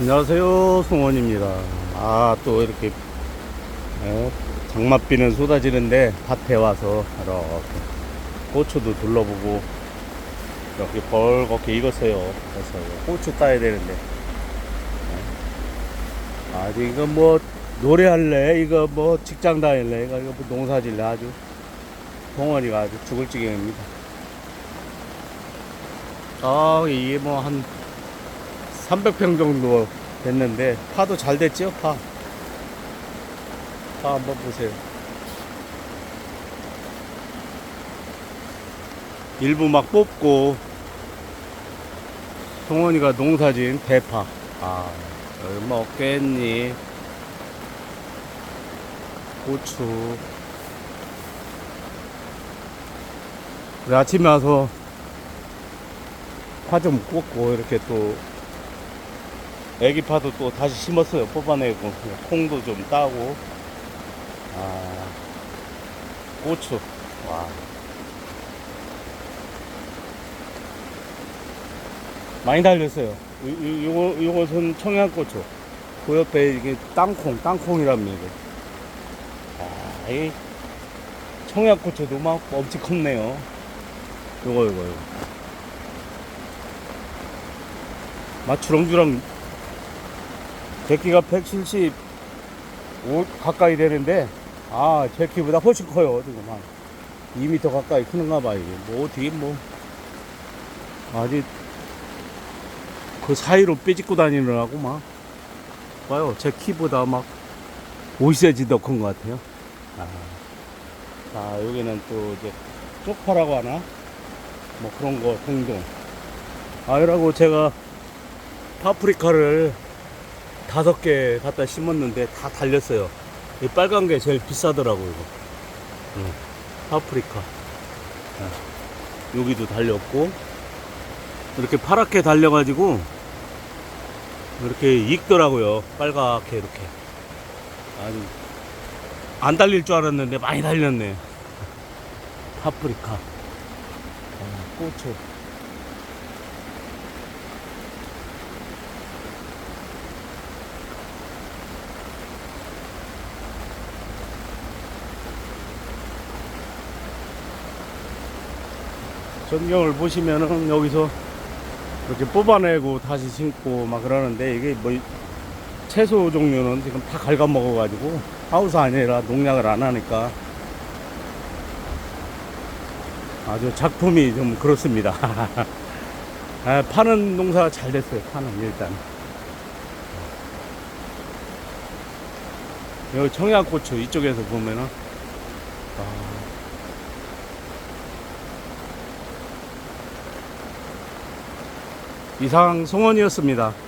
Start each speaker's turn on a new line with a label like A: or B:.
A: 안녕하세요 송원입니다. 아 또 이렇게 예, 장맛비는 쏟아지는데 밭에 와서 이렇게 고추도 둘러보고 이렇게 벌겋게 익었어요. 그래서 고추 따야 되는데. 예. 아주 이거 뭐 노래할래? 이거 뭐 직장 다닐래? 이거 뭐 농사질래? 아주 동원이가 아주 죽을 지경입니다. 아 이게 뭐한 300평 정도 됐는데 파도 잘 됐죠 파. 파 한번 보세요. 일부 막 뽑고 동원이가 농사진 대파. 아뭐 깻잎, 고추. 아침에 와서 파 좀 꽂고 이렇게 또 애기 파도 또 다시 심었어요. 뽑아내고 콩도 좀 따고 아 고추 와 많이 달렸어요. 요거 요것은 청양고추. 그 옆에 이게 땅콩 땅콩이랍니다. 아, 이 청양고추도 막 엄청 컸네요. 요거 요거 요거. 막 주렁주렁 제키가 175 가까이 되는데 아 제키보다 훨씬 커요 지금 한 2m 가까이 크는가 봐 이게. 뭐 어떻게 뭐. 아직 그 사이로 삐짓고 다니느라고 막. 봐요 제 키보다 막 5cm 더 큰 것 같아요. 아, 자 여기는 또 이제 쪽파라고 하나? 뭐 그런 거 동동. 아 이라고 제가 파프리카를 다섯 개 갖다 심었는데 다 달렸어요. 이 빨간 게 제일 비싸더라고요. 이거. 응. 파프리카. 응. 여기도 달렸고 이렇게 파랗게 달려가지고 이렇게 익더라고요. 빨갛게 이렇게. 아주 안 달릴 줄 알았는데 많이 달렸네. 파프리카. 어, 고추. 전경을 보시면은 여기서 이렇게 뽑아내고 다시 심고 막 그러는데 이게 뭐 채소 종류는 지금 다 갉아먹어 가지고 하우스 아니라 농약을 안 하니까 아주 작품이 좀 그렇습니다. 아, 파는 농사가 잘 됐어요. 파는 일단 여기 청양고추 이쪽에서 보면은 아, 이상 송원이었습니다.